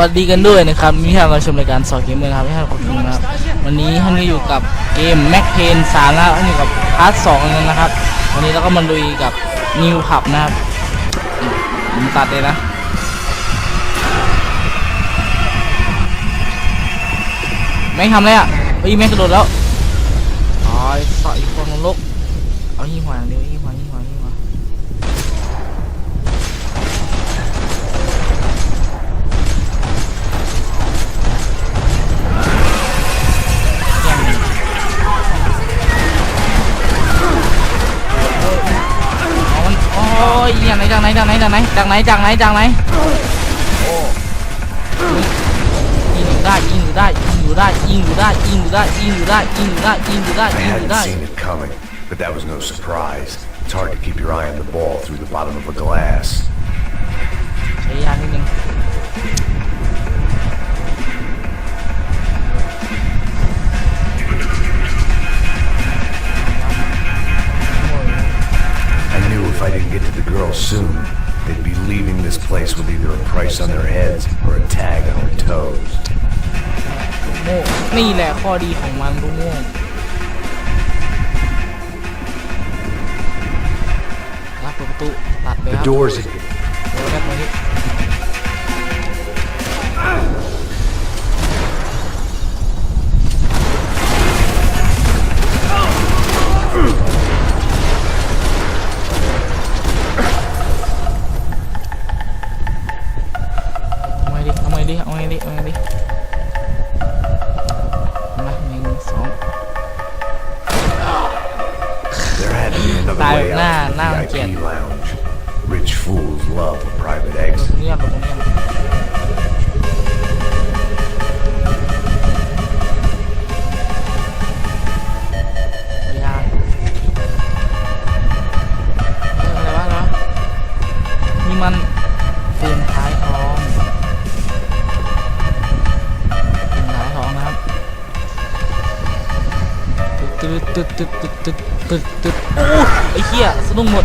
วัสดีกันด้วยนะครับนี่ครับเราชมรายการสอเกมเมอร์ครับที่ท่านขอบคุณนะครับวันนี้ท่านก็อยู่กับเกมแม็กเพนสามแล้วท่านอยู่กับพาร์ทสองนั้นนะครับ วันนี้เราก็มาลุยกับนิวขับนะครับผมตัดเลยนะแม่ทำอะไรอะเฮ้ยแม่กระโดดแล้วอ๋อไอ้สอยคนลกเอายี่หัวอย่างเดียวยี่หัวยี่หัว อ้ยอย่างไหนจากไหนจากไหนจากไหนจากไหนจากไหนจากไหนโอ้ยิงอยู่ได้ยิงอยู่ได้ยิงอยู่ได้ยิงอยู่ได้ยิงอยู่ได้ยิงอยู่ได้ยิงอยู่ได้ยิงอยู่ได้ I ยิงอยู่ hadn't ได้ seen it coming, but that was no surprise. It's hard to keep your eye on the ball through the bottom of a glass. ใช้ยานิดนึง I knew if I didn't get to the girls soon, they'd be leaving this place with either a price on their heads or a tag on their toes. โม่นี่แหละข้อดีของมันลูกโม่วงรับเปิดประตูตัดไปค The รับ door's in โอ้ยแค่ตร ตึ๊ดตึ๊ดตึ๊ดตึ๊ดโอ้ไอ้เหี้ยสะดุ้งหมด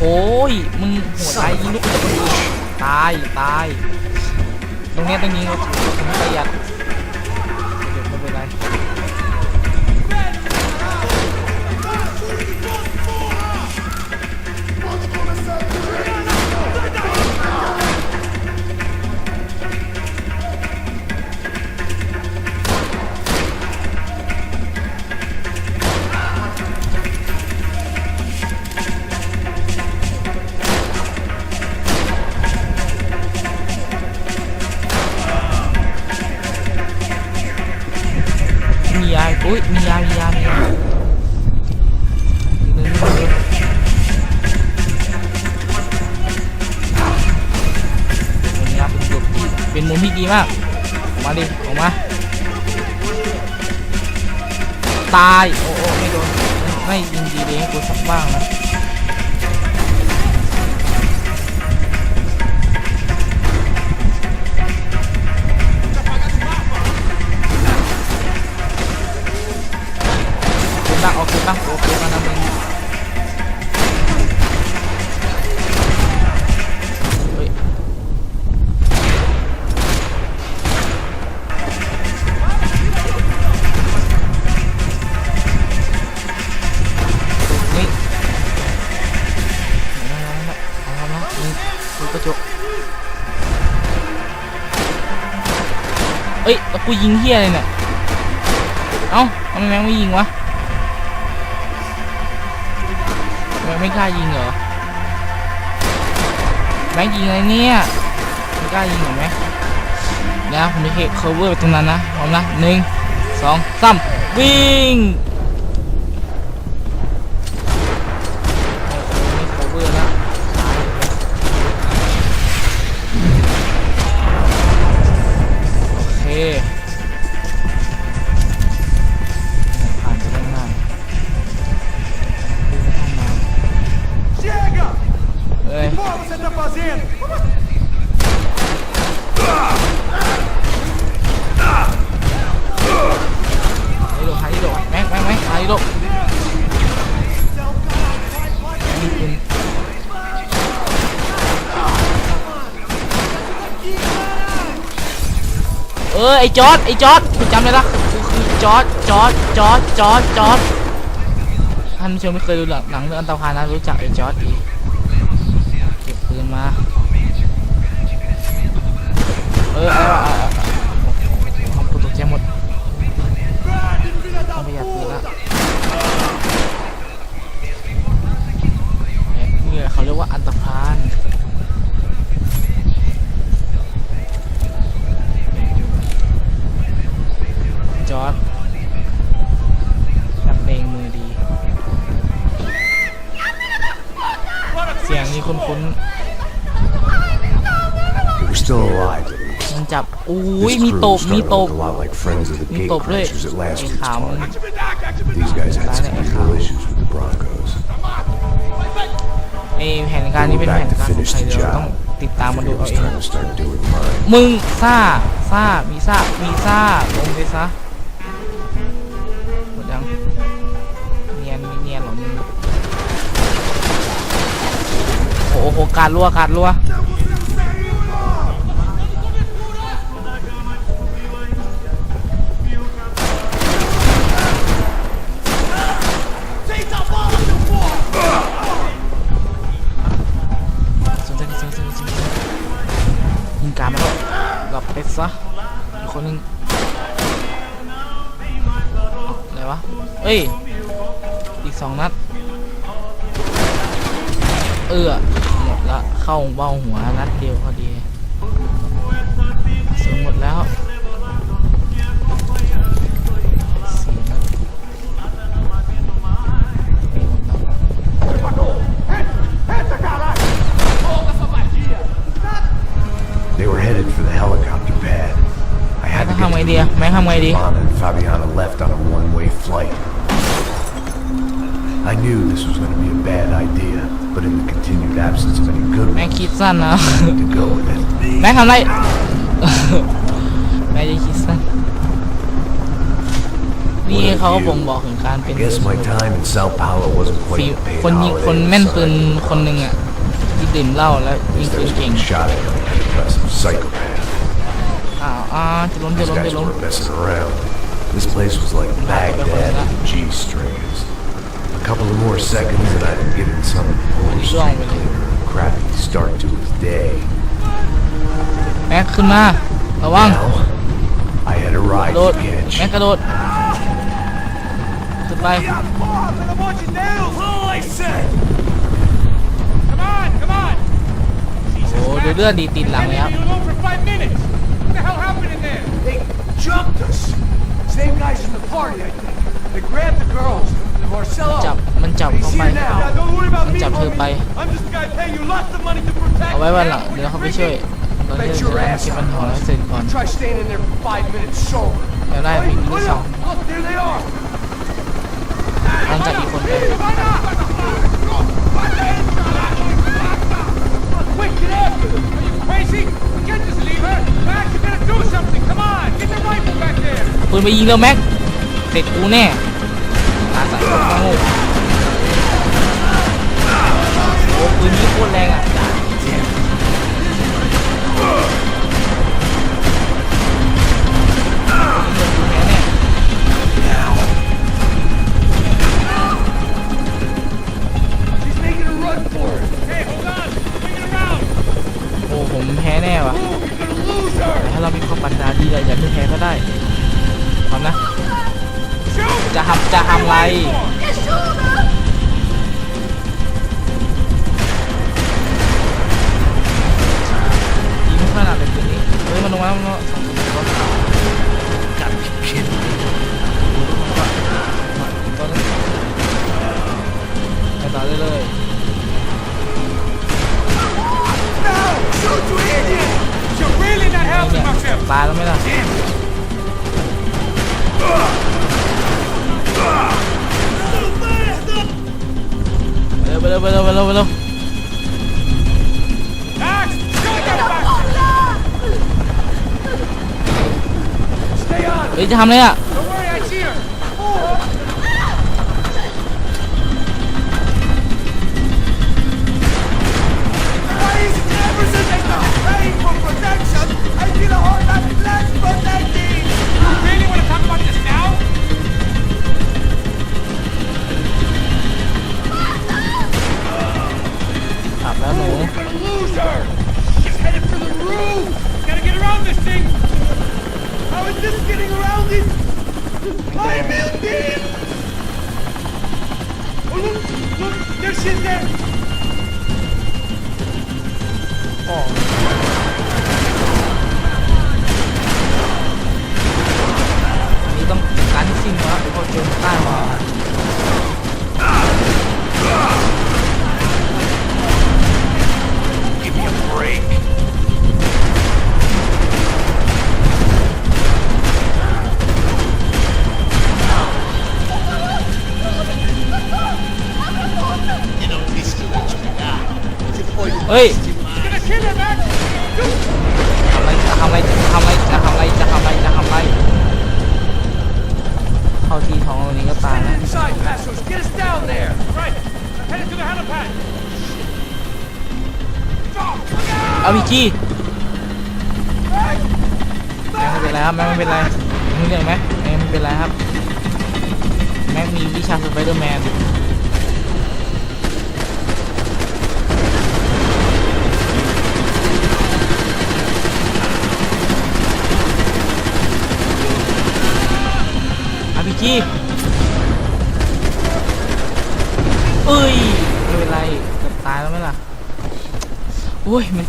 โอ้ย มึงหัวใจยิงลูกตาย ตาย ตรงเนี้ยตรงยิงกระสุนประหยัด อุ้ยมียามียามียาเร็วๆเร็วๆตรงนี้ครับเป็นจุดที่เป็นมุมที่ดีมาก ออกมาดิ ออกมา ตาย โอ้โอ้ไม่โดน ไม่ยิงดีเลยกูสักบ้างนะ กูตั้งกูกูมาทำเองเอ้ยแล้วกูยิงเฮียเลยเนี่ย เอ้าทำไมแม่งไม่ยิงวะ ทำไมไม่กล้ายิงเหรอแม็กยิงอะไรเนี่ยไม่กล้ายิงเหรอแม็กเดี๋ยวผมจะเฮเคอร์เวอร์ไปตรงนั้นนะพร้อมนะหนึ่งสองสามวิ่งโอเค ไอจอร์ดไอจอร์ดกูจำได้ละกูคือจอร์ดจอร์ดจอร์ดจอร์ดจอร์ดท่านผู้ชมไม่เคยดูหลังหนังเรื่องอันตรพานนะรู้จักไอจอร์ดดี ๆมันจับอุ้ย This มี crew ต was บมี starting ต to บ look a lot like friends of the มี gate ตบด้วย crashers at ไอ้ last week's ขาวมัน party. These guys had some Dale, real issues with the Broncos. ไอแผนการนี้เป็นแผนการของใครเดี๋ยวเราต้องติดตามมาดู It เอา was เอง time to start doing mine. มึงซ่าซ่ามีซ่ามีซ่าลงไปซะหมดยังเนียนมีเนียนเหรอมึงโอ้โหการรัวการรัว อ้ย อีกสองนัด เออหมดละ เข้าเบ้าหัวนัดเดียวพอดีสูงหมดแล้วสี่นัดไม่หมดแล้ว They were headed for the helicopter pad. I had to แม่ง get ทำไง to ดี the อะแม่งทำไงดี I knew this was going to be a bad idea, but in the continued absence of any good แม่ง ones, คิดสั้นนะ I had to go with it. แม่งทำไร แม่จะคิดสั้นนี่เขาก็บ่งบอกถึงการเป็น I guess my time in Sao Paulo wasn't ฝี quite the paid คนยิง holiday คน of the แม่นปืน sun. คนหนึ่งอ่ะ ที่ดื่มเหล้าแล้วยิง At ปื least น I was เก่ง being shot at by some psychopath. อ้าวอ้าวจะล้มจะ These ล้ม guys จะล้ม weren't messing around. This place was like Baghdad and G-strings. A couple of more seconds and I'd have given some poor Wrong street with it. cleaner a crappy start to his day. แม็กขึ้นมาระวัง Now, I had a ก ride ระโดด to catch. แม็กกระโดดขึ้นไป Better watch it down! Oh, I said! Come on, come on! โอ้ดูเลือดดีติดหลังเลยครับ You alone for five minutes! What the hell happened in there? They jumped us! Same guys from the party, I think. They grabbed the girls. Marcelo! จับมันจับเข้าไป don't worry about มันจับเธอไป I'm just the guy paying you lots of money to protect เอาไว้วันหลังเดี๋ยวเขาไปช่วยเราจะ Bet เดี๋ยว your เรา ass เก็บปัญ on หาให้เสร็จก่อน Try staying in there for five minutes sober. เดี๋ยวได้อีกที่สอง Look, there they are. หลังจากอีกคนไป Quick, get after them! Are you crazy? We can't just leave her! Max, you gotta do something! Come on! Get the rifle back there! ปืนไปยิงแล้วแม็กเสร็จกูแน่ตาใส่ โง่โอ้ปืนนี้โคตรแรงอะ ยิงขนาดเลยตัวนี้เฮ้ยมันลงมาแล้วมันสองตัวจับผิดตัวนึงไปต่อได้เลย Shoot, you idiot! You're really not เนี่ย helping my friend. ตายแล้วไหมล่ะ ร็วไปเร็วไปเร็วไปเร็วไปเร็วเฮ้ยจะทำอะไรอะ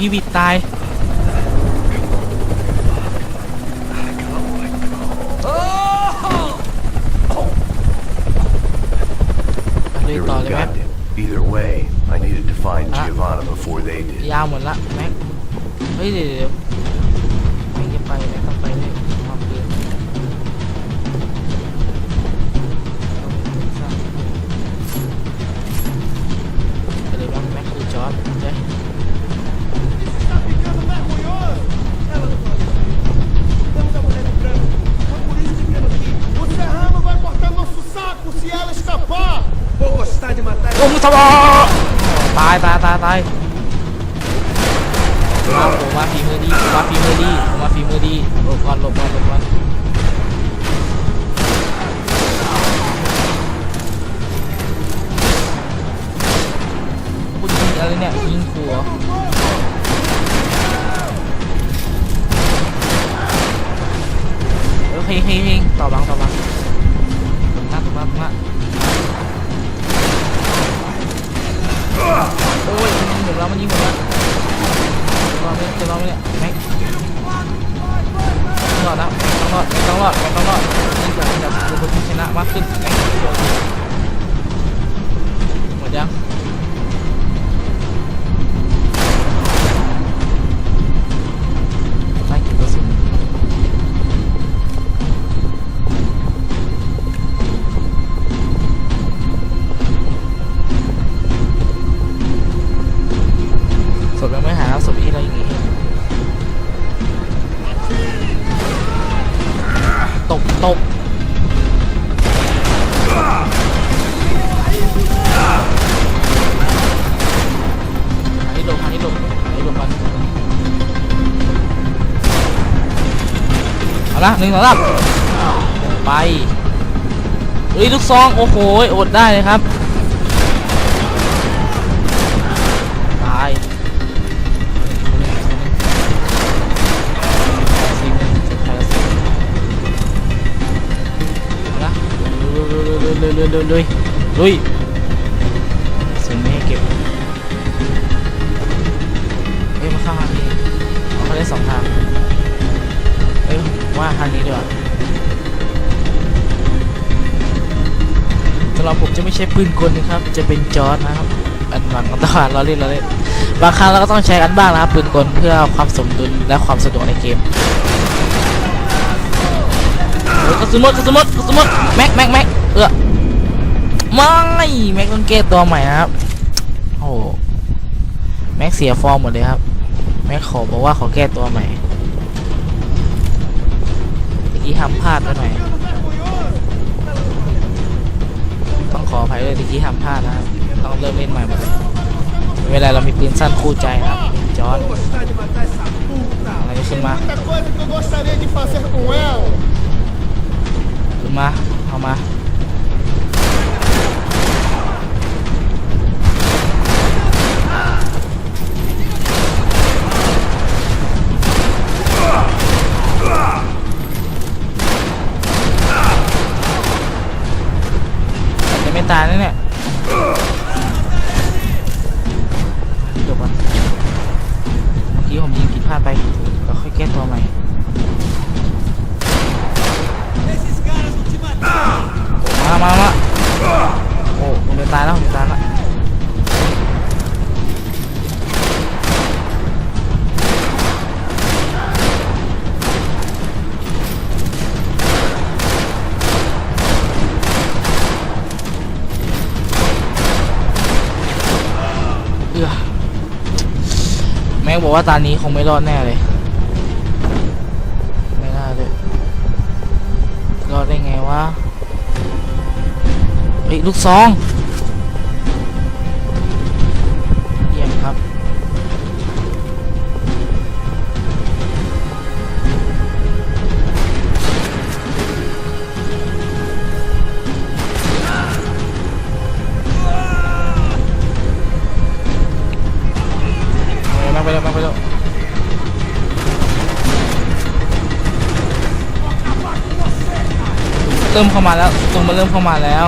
กีวิตตาย matar โอ้มุสบอตายตายตายตายมาผมมาฝีมือดีผมมาฝีมือดีผมมาฝีมือดีหลบก่อนหลบก่อนหลบก่อนคุณยิงอะไรเนี่ยยิงขัวเออเฮงเฮงเฮงต่อบังต่อบังตรงหน้าตรงหน้าตรงหน้า มันยิงหมดแล้วรอดไหมจะรอดไหมเนี่ยแม็กต้องรอดนะต้องรอดต้องรอดต้องรอดนี่แบบแบบเป็นคนที่ชนะมากขึ้นแม็กหมดยัง ละหนึ่งสองสามไปอุ้ยลูกซอง โอ้โหอดได้เลยครับตายลุยลุยลุยลุยลุยส่งแม่เก็บเอ้ยมาข้างทางนี้เขาได้สองทาง ว่าทางนี้ดีกว่าสำหรับผมจะไม่ใช่ปืนกลนะครับ จะเป็นจอร์ดนะครับ อันหลังตาเราเล่นเราเล่นบางครั้งเราก็ต้องใช้กันบ้างนะครับปืนกลเพื่อความสมดุลและความสะดวกในเกมกระสุนหมดกระสุนหมดกระสุนหมดแม็กแม็กแม็กเออไม่แม็กต้องแก้ตัวใหม่นะครับโอ้แม็กเสียฟอร์มหมดเลยครับแม็กขอบอกว่าขอแก้ตัวใหม่ อกี้ทำพลาดไปหน่อย ต้องขออภัยด้วยเมื่อกี้ทำพลาดนะครับ ต้องเริ่มเล่นใหม่หมดเลยเรเรามีปืนสั้นคู่ใจครับจอร์ดอะไรจะขึ้นมาขึ้นมา เอามา แม็กบอกว่าตอนนี้คงไม่รอดแน่เลย ไม่น่าเลยรอดได้ไงวะเฮ้ยลูกซอง เริ่มเข้ามาแล้วตรงมันเริ่มเข้ามาแล้ว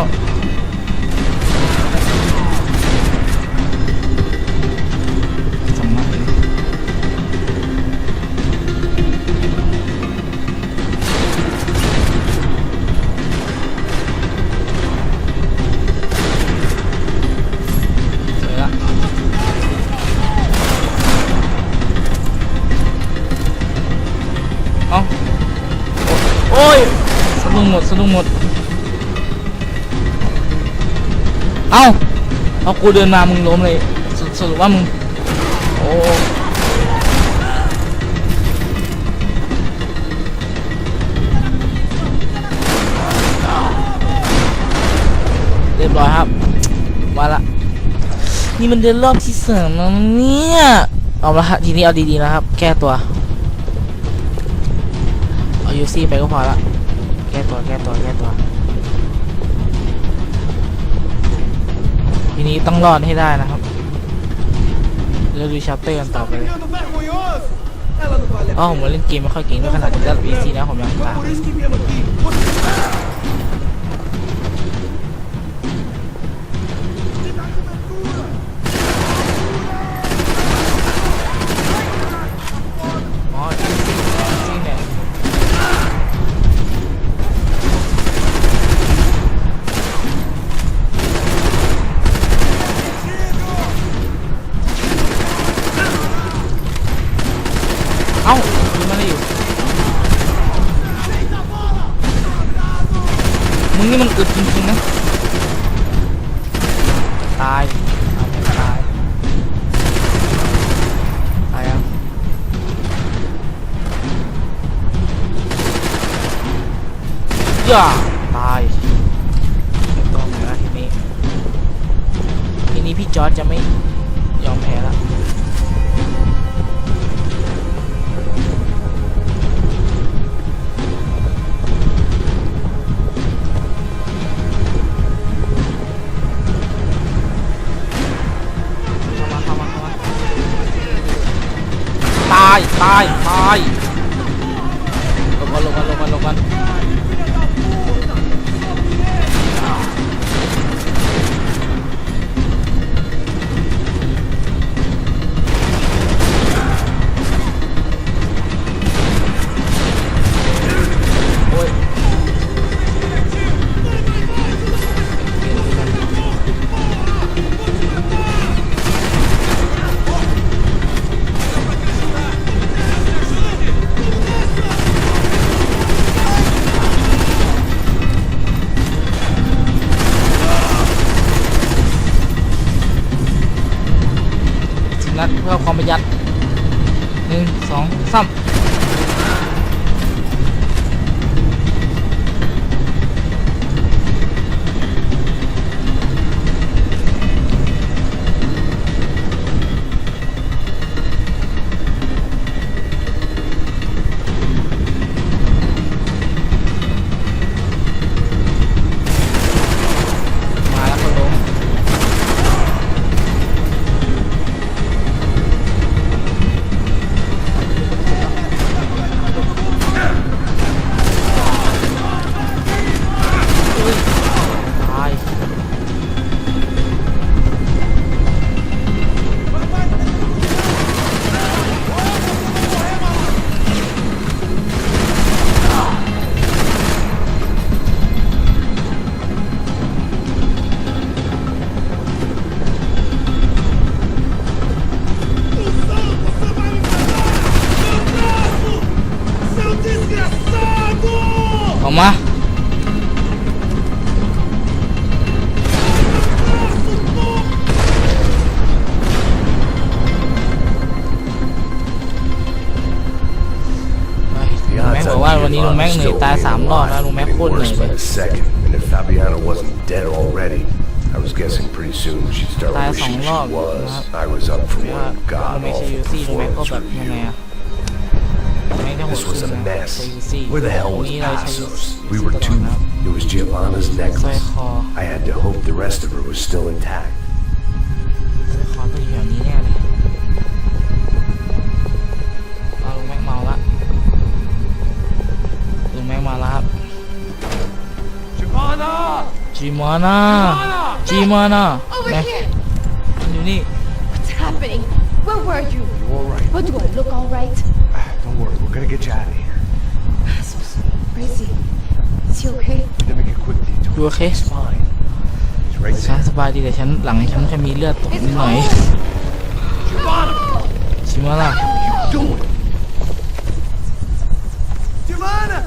สะดุ้งหมด เอาเอากูเดินมามึงล้มเลยสสรุปว่ามึง โอ้เรียบร้อยครับมาละ นี่มันเดินรอบที่สามแล้วเนี่ย เอาละฮะทีนี้เอาดีๆนะครับ แก้ตัว เอายูซี่ไปก็พอละ แก้ตัวแก้ตัวแก้ตัว ทีนี้ต้องรอดให้ได้นะครับเราดูชัปเตอร์กันต่อไปเลยอ๋อผมเล่นเกมไม่ค่อยเก่งด้วยขนาดระดับ PC นะผมยังตาม มาได้อยู่ มึงนี่มันอึดจริงๆนะ ตายเอาตาย ตายยังย่าตายไม่ต้องแล้วทีนี้ ทีนี้พี่จอร์จจะไม่ ตายตายตาย ง wishing ร she อบนะ was. ครับ I was up for ว่า one ลุง god แม็กใช้ awful ยูซี่ลุงแม็กก็แบ performance บยังไง review. อะลุงแม็กจะโหด This ขึ้ was น a นะ mess. ใช้ยูซี่ Where the hell วัน was นี้เราใช้ยู Passos? ซี่ We ต were ลอด two. นะครับ It was Giovanna's สร้อย necklace. คอ I had to hope the rest of her was still intact. สร้อยคอต้องอยู่แถวนี้แน่เลยเอาลุงแม็กเมาละลุงแม็กมาแล้วครับ Giovanna! จีมาน่าจีมาน่า Over แม็ก here! อยู่ นี่ What's happening? Where were you? You all right? What do I look all right? Don't worry, we're gonna get you out of here. Where is he? Is he okay? We need to make a quick detour. ดูโอเค It's fine. He's right ฉัน there. สบายดีแต่ฉันหลังฉันจะมีเลือดตก It's นิดหน่อย cold! Giovanna! ชิมาล่า Doing? Giovanna!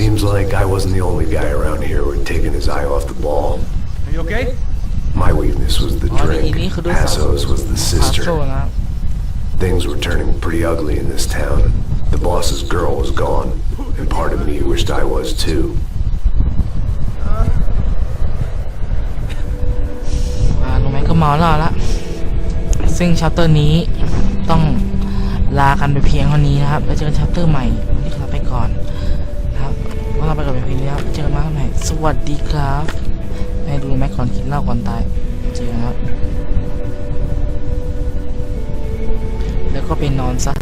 Seems like I wasn't the only guy around here who had taken his eye off the ball. Are you okay? My weakness was the อ๋อนี่ drink. นี่คือด้วยสาว Passos was the พาโซ sister. นะ Things were turning pretty ugly in this town. The boss's girl was gone, and part of me wished I was too. อ่าลุงแม็กก็เมาแล้วละซึ่งชัปเตอร์นี้ต้องลากันไปเพียงเท่านี้นะครับ แล้วเจอกันชัปเตอร์ใหม่วันนี้ลาไปก่อนนะครับ ว่าเราไปกับเพียงนี้ครับเจอกันมาใหม่สวัสดีครับ ให้ดูแม็กก่อนกินเหล้าก่อนตาย เจอกันครับ แล้วก็ไปนอนซะ